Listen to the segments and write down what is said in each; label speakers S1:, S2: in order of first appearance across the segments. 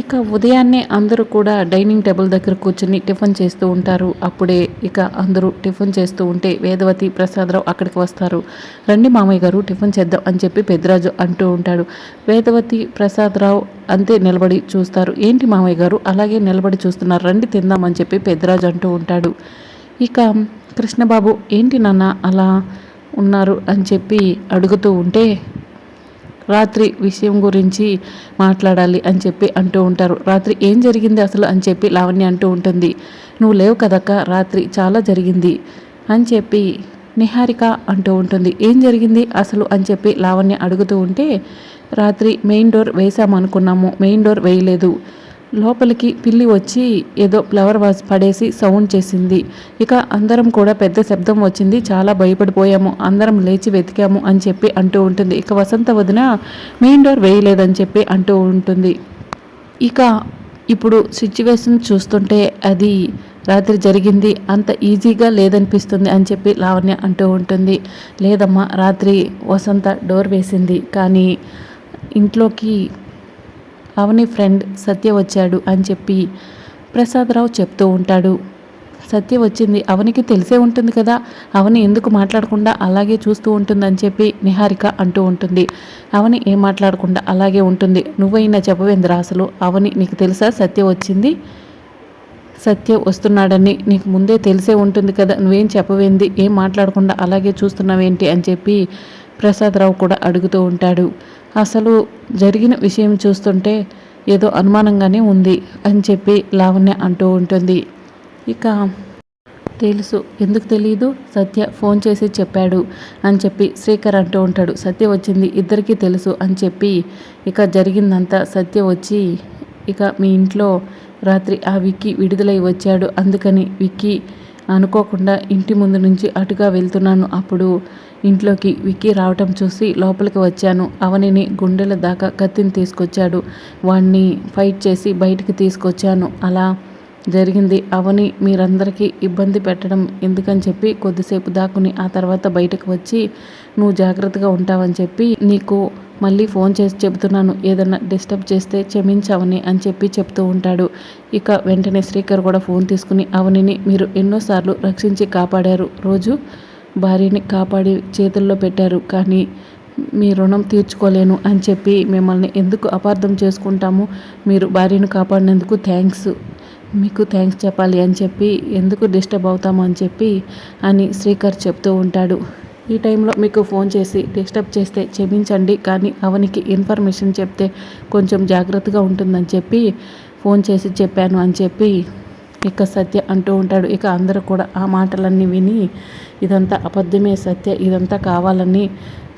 S1: ఇక ఉదయాన్నే అందరూ కూడా డైనింగ్ టేబుల్ దగ్గర కూర్చుని టిఫిన్ చేస్తూ ఉంటారు. అప్పుడే ఇక అందరూ టిఫిన్ చేస్తూ ఉంటే వేదవతి ప్రసాదరావు అక్కడికి వస్తారు. రండి మామయ్య గారు టిఫిన్ చేద్దాం అని చెప్పి పెద్దరాజు అంటూ ఉంటాడు. వేదవతి ప్రసాదరావు అంతే నిలబడి చూస్తారు. ఏంటి మామయ్య గారు అలాగే నిలబడి చూస్తున్నారు రండి తిందామని చెప్పి పెద్దరాజు అంటూ ఉంటాడు. ఇక కృష్ణబాబు ఏంటి నాన్న అలా ఉన్నారు అని చెప్పి అడుగుతూ ఉంటే రాత్రి విషయం గురించి మాట్లాడాలి అని చెప్పి అంటూ ఉంటారు. రాత్రి ఏం జరిగింది అసలు అని చెప్పి లావణ్య అంటూ ఉంటుంది. నువ్వు లేవు కదక్క రాత్రి చాలా జరిగింది అని చెప్పి నిహారిక అంటూ ఉంటుంది. ఏం జరిగింది అసలు అని చెప్పి లావణ్య అడుగుతూ ఉంటే రాత్రి మెయిన్ డోర్ వేసామనుకున్నాము మెయిన్ డోర్ వేయలేదు. లోపలికి పిల్లి వచ్చి ఏదో ఫ్లవర్ వాజ్ పడేసి సౌండ్ చేసింది. ఇక అందరం కూడా పెద్ద శబ్దం వచ్చింది. చాలా భయపడిపోయాము. అందరం లేచి వెతికాము అని చెప్పి అంటూ ఉంటుంది. ఇక వసంత వదిన మెయిన్ డోర్ వేయలేదని చెప్పి అంటూ ఉంటుంది. ఇక ఇప్పుడు సిచ్యువేషన్ చూస్తుంటే అది రాత్రి జరిగింది. అంత ఈజీగా లేదనిపిస్తుంది అని చెప్పి లావణ్య అంటూ ఉంటుంది. లేదమ్మా రాత్రి వసంత డోర్ వేసింది. కానీ ఇంట్లోకి అవని ఫ్రెండ్ సత్య వచ్చాడు అని చెప్పి ప్రసాదరావు చెప్తూ ఉంటాడు. సత్య వచ్చింది. అవనికి తెలిసే ఉంటుంది కదా. అవని ఎందుకు మాట్లాడకుండా అలాగే చూస్తూ ఉంటుందని చెప్పి నిహారిక అంటూ ఉంటుంది. అవని ఏం మాట్లాడకుండా అలాగే ఉంటుంది. నువ్వైనా చెప్పవేంద్రా అసలు? అవని నీకు తెలుసా? సత్య వచ్చింది. సత్య వస్తున్నాడని నీకు ముందే తెలిసే ఉంటుంది కదా. నువ్వేం చెప్పవేంది? ఏం మాట్లాడకుండా అలాగే చూస్తున్నావేంటి? అని చెప్పి ప్రసాదరావు కూడా అడుగుతూ ఉంటాడు. అసలు జరిగిన విషయం చూస్తుంటే ఏదో అనుమానంగానే ఉంది అని చెప్పి లావణ్య అంటూ ఉంటుంది. ఇక తెలుసు. ఎందుకు తెలియదు సత్య ఫోన్ చేసి చెప్పాడు అని చెప్పి శ్రీకర్ అంటూ ఉంటాడు. సత్య వచ్చింది ఇద్దరికీ తెలుసు అని చెప్పి ఇక జరిగిందంతా సత్య వచ్చి ఇక మీ ఇంట్లో రాత్రి ఆ విక్కీ విడుదలై వచ్చాడు. అందుకని విక్కీ అనుకోకుండా ఇంటి ముందు నుంచి అటుగా వెళ్తున్నాను అప్పుడు ఇంట్లోకి విక్కీ రావటం చూసి లోపలికి వచ్చాను. అవనిని గుండెల దాకా కత్తిని తీసుకొచ్చాడు. వాణ్ణి ఫైట్ చేసి బయటికి తీసుకొచ్చాను. అలా జరిగింది. అవని మీరందరికీ ఇబ్బంది పెట్టడం ఎందుకని చెప్పి కొద్దిసేపు దాక్కుని ఆ తర్వాత బయటకు వచ్చి నువ్వు జాగ్రత్తగా ఉంటావని చెప్పి నీకు మళ్ళీ ఫోన్ చేసి చెబుతున్నాను. ఏదన్నా డిస్టర్బ్ చేస్తే క్షమించవని అని చెప్పి చెప్తూ ఉంటాడు. ఇక వెంటనే శ్రీకర్ కూడా ఫోన్ తీసుకుని అవనిని మీరు ఎన్నోసార్లు రక్షించి కాపాడారు. రోజు భార్యని కాపాడి చేతుల్లో పెట్టారు. కానీ మీ రుణం తీర్చుకోలేను అని చెప్పి మిమ్మల్ని ఎందుకు అపార్థం చేసుకుంటాము? మీరు భార్యను కాపాడినందుకు థ్యాంక్స్. మీకు థ్యాంక్స్ చెప్పాలి అని చెప్పి ఎందుకు డిస్టర్బ్ అవుతాము అని చెప్పి అని శ్రీకర్ చెప్తూ ఉంటాడు. ఈ టైంలో మీకు ఫోన్ చేసి డిస్టర్బ్ చేస్తే క్షమించండి కానీ అవనికి ఇన్ఫర్మేషన్ చెప్తే కొంచెం జాగ్రత్తగా ఉంటుందని చెప్పి ఫోన్ చేసి చెప్పాను అని చెప్పి ఇక సత్య అంటూ ఉంటాడు. ఇక అందరూ కూడా ఆ మాటలన్నీ విని ఇదంతా అబద్ధమే సత్య ఇదంతా కావాలని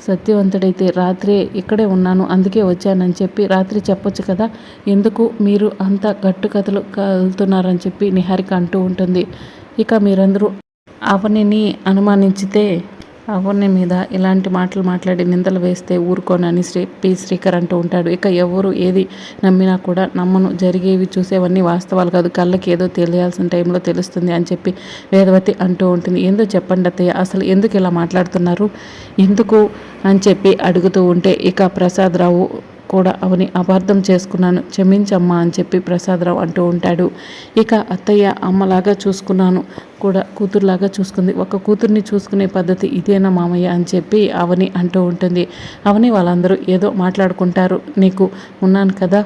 S1: సత్యవంతుడైతే రాత్రే ఇక్కడే ఉన్నాను అందుకే వచ్చానని చెప్పి రాత్రి చెప్పొచ్చు కదా? ఎందుకు మీరు అంత గట్టు కథలు కలుతున్నారని చెప్పి నిహారిక అంటూ ఉంటుంది. ఇక మీరందరూ అవనిని అనుమానించితే అవన్నీ మీద ఇలాంటి మాటలు మాట్లాడి నిందలు వేస్తే ఊరుకోనని శ్రీ పి. శ్రీకర్ అంటూ ఉంటాడు. ఇక ఎవరు ఏది నమ్మినా కూడా నమ్మను. జరిగేవి చూసేవన్నీ వాస్తవాలు కాదు. కళ్ళకి ఏదో తెలియాల్సిన టైంలో తెలుస్తుంది అని చెప్పి వేదవతి అంటూ ఉంటుంది. ఏందో చెప్పండి అత్తయ్య? అసలు ఎందుకు ఇలా మాట్లాడుతున్నారు? ఎందుకు అని చెప్పి అడుగుతూ ఉంటే ఇక ప్రసాదరావు కూడా అవని అపార్థం చేసుకున్నాను. క్షమించమ్మా అని చెప్పి ప్రసాదరావు అంటూ ఉంటాడు. ఇక అత్తయ్య అమ్మలాగా చూసుకున్నాను కూడా కూతురులాగా చూసుకుంది. ఒక కూతుర్ని చూసుకునే పద్ధతి ఇదేనా మామయ్య అని చెప్పి అవని అంటూ ఉంటుంది. అవని వాళ్ళందరూ ఏదో మాట్లాడుకుంటారు. నీకు ఉన్నాను కదా?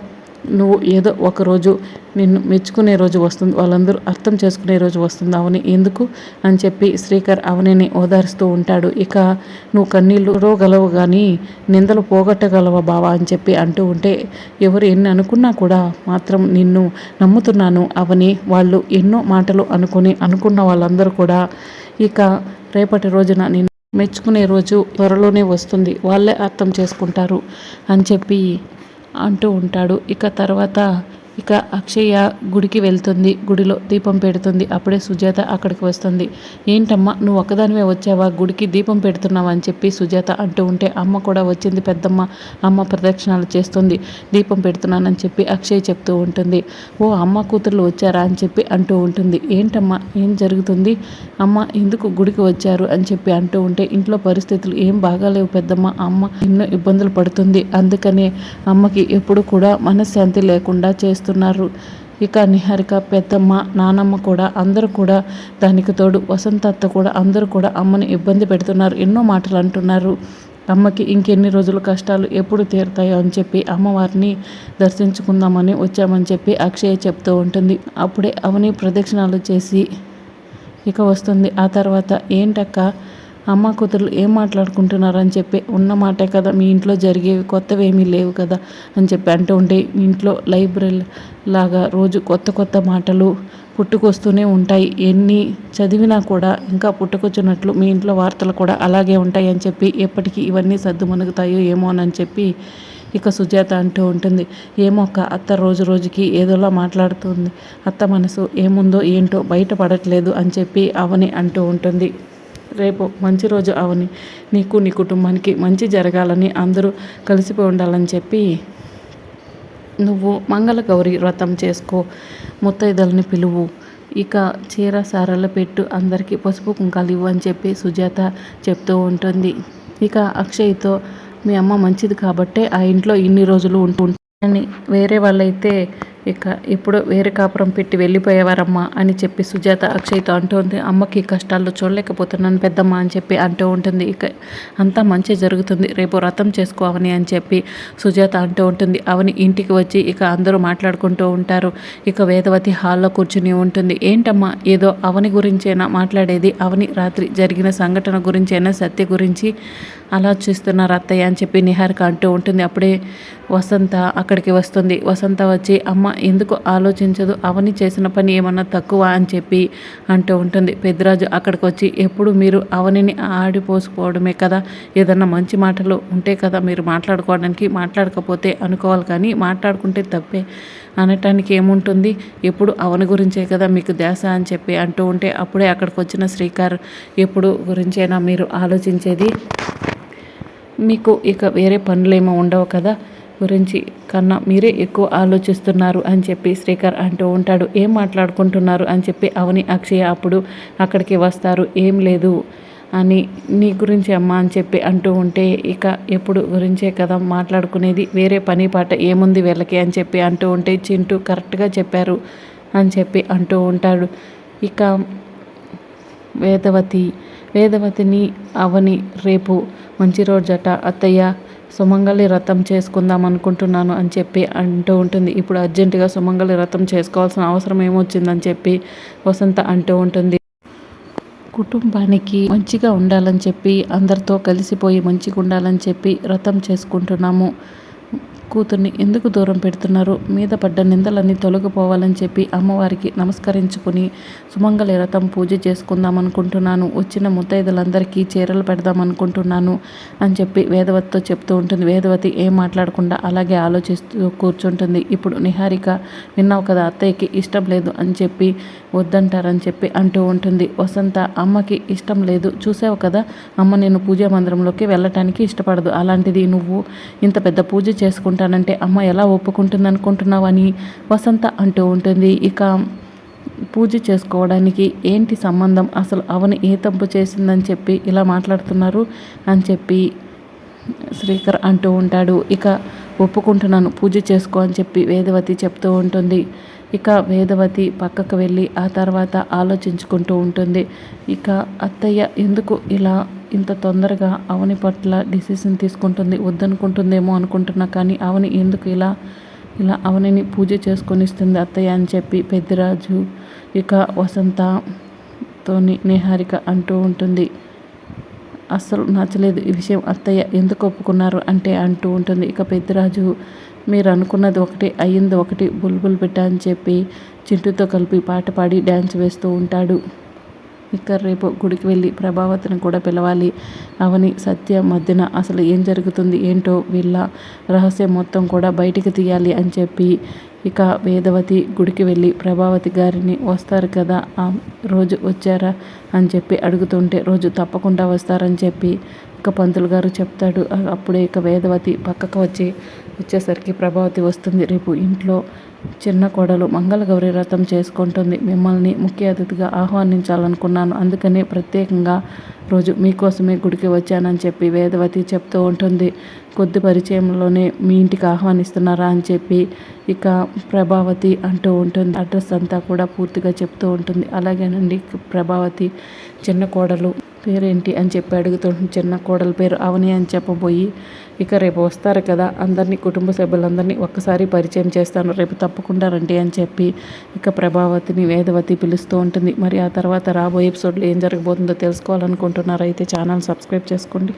S1: నువ్వు ఏదో ఒకరోజు నిన్ను మెచ్చుకునే రోజు వస్తుంది వాళ్ళందరూ అర్థం చేసుకునే రోజు వస్తుంది అవని ఎందుకు అని చెప్పి శ్రీకర్ అవనిని ఓదారుస్తూ ఉంటాడు. ఇక నువ్వు కన్నీళ్ళు రోగలవు కానీ నిందలు పోగొట్టగలవా బావా అని చెప్పి అంటూ ఉంటే ఎవరు ఎన్ని అనుకున్నా కూడా మాత్రం నిన్ను నమ్ముతున్నాను అవని వాళ్ళు ఎన్నో మాటలు అనుకుని అనుకున్న వాళ్ళందరూ కూడా ఇక రేపటి రోజున నేను మెచ్చుకునే రోజు త్వరలోనే వస్తుంది వాళ్ళే అర్థం చేసుకుంటారు అని చెప్పి అంటూ ఉంటాడు. ఇక తర్వాత ఇక అక్షయ్య గుడికి వెళ్తుంది. గుడిలో దీపం పెడుతుంది. అప్పుడే సుజాత అక్కడికి వస్తుంది. ఏంటమ్మా నువ్వు ఒక్కదానివే వచ్చావా? గుడికి దీపం పెడుతున్నావా అని చెప్పి సుజాత అంటూ ఉంటే అమ్మ కూడా వచ్చింది. పెద్దమ్మ అమ్మ ప్రదక్షిణాలు చేస్తుంది. దీపం పెడుతున్నానని చెప్పి అక్షయ్ చెప్తూ ఉంటుంది. ఓ అమ్మ కూతుర్లు వచ్చారా అని చెప్పి అంటూ ఉంటుంది. ఏంటమ్మా ఏం జరుగుతుంది? అమ్మ ఎందుకు గుడికి వచ్చారు అని చెప్పి అంటూ ఉంటే ఇంట్లో పరిస్థితులు ఏం బాగాలేవు పెద్దమ్మ. అమ్మ ఎన్నో ఇబ్బందులు పడుతుంది. అందుకనే అమ్మకి ఎప్పుడు కూడా మనశ్శాంతి లేకుండా చేస్తున్నారు ఇక నిహారిక పెద్దమ్మ నానమ్మ కూడా అందరూ కూడా దానికి తోడు వసంతత్త కూడా అందరూ కూడా అమ్మని ఇబ్బంది పెడుతున్నారు. ఎన్నో మాటలు అంటున్నారు. అమ్మకి ఇంకెన్ని రోజులు కష్టాలు ఎప్పుడు తీరుతాయో అని చెప్పి అమ్మవారిని దర్శించుకుందామని వచ్చామని చెప్పి అక్షయ చెప్తూ ఉంటుంది. అప్పుడే అవని ప్రదక్షిణాలు చేసి ఇక వస్తుంది. ఆ తర్వాత ఏంటక్క అమ్మ కూతురు ఏం మాట్లాడుకుంటున్నారు అని చెప్పి ఉన్న మాటే కదా మీ ఇంట్లో జరిగేవి కొత్తవి ఏమీ లేవు కదా అని చెప్పి అంటూ ఉంటే ఇంట్లో లైబ్రరీ లాగా రోజు కొత్త కొత్త మాటలు పుట్టుకొస్తూనే ఉంటాయి. ఎన్ని చదివినా కూడా ఇంకా పుట్టుకొచ్చినట్లు మీ ఇంట్లో వార్తలు కూడా అలాగే ఉంటాయి అని చెప్పి ఎప్పటికీ ఇవన్నీ సర్దు మునుగుతాయో ఏమోనని చెప్పి ఇక సుజాత అంటూ ఉంటుంది. ఏమో ఒక అత్త రోజు రోజుకి ఏదోలా మాట్లాడుతుంది. అత్త మనసు ఏముందో ఏంటో బయటపడట్లేదు అని చెప్పి అవని అంటూ ఉంటుంది. రేపు మంచి రోజు అవని. నీకు నీ కుటుంబానికి మంచి జరగాలని అందరూ కలిసిపోయి ఉండాలని చెప్పి నువ్వు మంగళ గౌరి వ్రతం చేసుకో. ముత్తైదల్ని పిలువు. ఇక చీర సారలు పెట్టు. అందరికీ పసుపు కుంకాలు ఇవ్వు అని చెప్పి సుజాత చెప్తూ ఉంటుంది. ఇక అక్షయ్తో మీ అమ్మ మంచిది కాబట్టే ఆ ఇంట్లో ఇన్ని రోజులు ఉంటూ అని వేరే వాళ్ళైతే ఇక ఇప్పుడు వేరే కాపురం పెట్టి వెళ్ళిపోయేవారమ్మా అని చెప్పి సుజాత అక్షయ్తో అంటుంది అమ్మకి కష్టాల్లో చూడలేకపోతున్నాను పెద్దమ్మ అని చెప్పి అంటూ ఉంటుంది. ఇక అంతా మంచి జరుగుతుంది. రేపు వ్రతం చేసుకోవని అని చెప్పి సుజాత అంటూ ఉంటుంది. అవని ఇంటికి వచ్చి ఇక అందరూ మాట్లాడుకుంటూ ఉంటారు. ఇక వేదవతి హాల్లో కూర్చుని ఉంటుంది. ఏంటమ్మా ఏదో అవని గురించైనా మాట్లాడేది? అవని రాత్రి జరిగిన సంఘటన గురించైనా సత్య గురించి ఆలోచిస్తున్నారు అత్తయ్య అని చెప్పి నిహారిక అంటూ ఉంటుంది. అప్పుడే వసంత అక్కడికి వస్తుంది. వసంత వచ్చి అమ్మ ఎందుకు ఆలోచించదు? అవని చేసిన పని ఏమన్నా తక్కువ? అని చెప్పి అంటూ ఉంటుంది. పెద్దరాజు అక్కడికి వచ్చి ఎప్పుడు మీరు అవనిని ఆడిపోసుకోవడమే కదా? ఏదన్నా మంచి మాటలు ఉంటే కదా మీరు మాట్లాడుకోవడానికి? మాట్లాడకపోతే అనుకోవాలి కానీ మాట్లాడుకుంటే తప్పే అనటానికి ఏముంటుంది? ఎప్పుడు అవని గురించే కదా మీకు ధ్యాస? అని చెప్పి అంటూ ఉంటే అప్పుడే అక్కడికి వచ్చిన శ్రీకార్ ఎప్పుడు గురించైనా మీరు ఆలోచించేది? మీకు ఇక వేరే పనులేమో ఉండవు కదా? గురించి కన్నా మీరే ఎక్కువ ఆలోచిస్తున్నారు అని చెప్పి శ్రీకర్ అంటూ ఉంటాడు. ఏం మాట్లాడుకుంటున్నారు అని చెప్పి అవని అక్షయ అప్పుడు అక్కడికి వస్తారు. ఏం లేదు అని నీ గురించి అమ్మ అని చెప్పి అంటూ ఉంటే ఇక ఎప్పుడు గురించే కదా మాట్లాడుకునేది? వేరే పని పాట ఏముంది వీళ్ళకి అని చెప్పి అంటూ ఉంటే చింటూ కరెక్ట్గా చెప్పారు అని చెప్పి అంటూ ఉంటాడు. ఇక వేదవతి వేదవతిని అవని రేపు మంచి రోజట అత్తయ్య సుమంగళి రథం చేసుకుందాం అనుకుంటున్నాను అని చెప్పి అంటూ ఉంటుంది. ఇప్పుడు అర్జెంటుగా సుమంగళి రథం చేసుకోవాల్సిన అవసరం ఏమొచ్చిందని చెప్పి వసంత అంటూ ఉంటుంది. కుటుంబానికి మంచిగా ఉండాలని చెప్పి అందరితో కలిసిపోయి మంచిగా ఉండాలని చెప్పి వ్రతం చేసుకుంటున్నాము. కూతుర్ని ఎందుకు దూరం పెడుతున్నారు? మీద పడ్డ నిందలన్నీ తొలగిపోవాలని చెప్పి అమ్మవారికి నమస్కరించుకుని సుమంగళ రథం పూజ చేసుకుందాం అనుకుంటున్నాను వచ్చిన ముత్తైదులందరికీ చీరలు పెడదాం అనుకుంటున్నాను అని చెప్పి వేదవతితో చెప్తూ ఉంటుంది. వేదవతి ఏం మాట్లాడకుండా అలాగే ఆలోచిస్తూ కూర్చుంటుంది. ఇప్పుడు నిహారిక విన్నావు కదా అత్తయ్యకి ఇష్టం లేదు అని చెప్పి వద్దంటారని చెప్పి అంటూ ఉంటుంది. వసంత అమ్మకి ఇష్టం లేదు. చూసావు కదా అమ్మ నేను పూజా మందిరంలోకి వెళ్ళటానికి ఇష్టపడదు. అలాంటిది నువ్వు ఇంత పెద్ద పూజ చేసుకుంటా చేసుకుంటానంటే అమ్మ ఎలా ఒప్పుకుంటుంది అనుకుంటున్నావని వసంత అంటూ ఉంటుంది. ఇక పూజ చేసుకోవడానికి ఏంటి సంబంధం? అసలు అవని ఏ తప్పు చేసిందని చెప్పి ఇలా మాట్లాడుతున్నారు అని చెప్పి శ్రీకర్ అంటూ ఉంటాడు. ఇక ఒప్పుకుంటున్నాను పూజ చేసుకో అని చెప్పి వేదవతి చెప్తూ ఉంటుంది. ఇక వేదవతి పక్కకు వెళ్ళి ఆ తర్వాత ఆలోచించుకుంటూ ఉంటుంది. ఇక అత్తయ్య ఎందుకు ఇలా ఇంత తొందరగా అవని పట్ల డిసిషన్ తీసుకుంటుంది వద్దనుకుంటుందేమో అనుకుంటున్నా కానీ అవని ఎందుకు ఇలా ఇలా అవనిని పూజ చేసుకొని ఇస్తుంది అత్తయ్య అని చెప్పి పెద్దిరాజు ఇక వసంతతోని నిహారిక అంటూ ఉంటుంది. అస్సలు నచ్చలేదు ఈ విషయం అత్తయ్య ఎందుకు ఒప్పుకున్నారు అంటే అంటూ ఉంటుంది. ఇక పెద్దిరాజు మీరు అనుకున్నది ఒకటి అయ్యింది ఒకటి బుల్బుల్ పెట్టా అని చెప్పి చింటుతో కలిపి పాట పాడి డ్యాన్స్ వేస్తూ ఉంటాడు. ఇక్కడ రేపు గుడికి వెళ్ళి ప్రభావతిని కూడా పిలవాలి. అవని సత్య మధ్యన అసలు ఏం జరుగుతుంది ఏంటో వీళ్ళ రహస్యం మొత్తం కూడా బయటికి తీయాలి అని చెప్పి ఇక వేదవతి గుడికి వెళ్ళి ప్రభావతి గారిని వస్తారు కదా ఆ రోజు వచ్చారా అని చెప్పి అడుగుతుంటే రోజు తప్పకుండా వస్తారని చెప్పి ఇక పంతులు గారు చెప్తాడు. అప్పుడే ఇక వేదవతి పక్కకు వచ్చి వచ్చేసరికి ప్రభావతి వస్తుంది. రేపు ఇంట్లో చిన్న కోడలు మంగళగౌరి వ్రతం చేసుకుంటుంది. మిమ్మల్ని ముఖ్య అతిథిగా ఆహ్వానించాలనుకున్నాను. అందుకనే ప్రత్యేకంగా రోజు మీకోసమే గుడికి వచ్చానని చెప్పి వేదవతి చెప్తూ ఉంటుంది. కొద్ది పరిచయంలోనే మీ ఇంటికి ఆహ్వానిస్తున్నారా అని చెప్పి ఇక ప్రభావతి అంటూ ఉంటుంది. అడ్రస్ అంతా కూడా పూర్తిగా చెప్తూ ఉంటుంది. అలాగేనండి ప్రభావతి చిన్న కోడలు పేరేంటి అని చెప్పి అడుగుతుంటుంది చిన్న కోడల పేరు అవని అని చెప్పబోయి ఇక రేపు వస్తారు కదా అందరినీ కుటుంబ సభ్యులందరినీ ఒక్కసారి పరిచయం చేస్తాను రేపు తప్పకుండా రండి అని చెప్పి ఇక ప్రభావతిని వేదవతి పిలుస్తూ ఉంటుంది. మరి ఆ తర్వాత రాబోయే ఎపిసోడ్లో ఏం జరగబోతుందో తెలుసుకోవాలనుకుంటున్నారైతే ఛానల్ సబ్స్క్రైబ్ చేసుకోండి.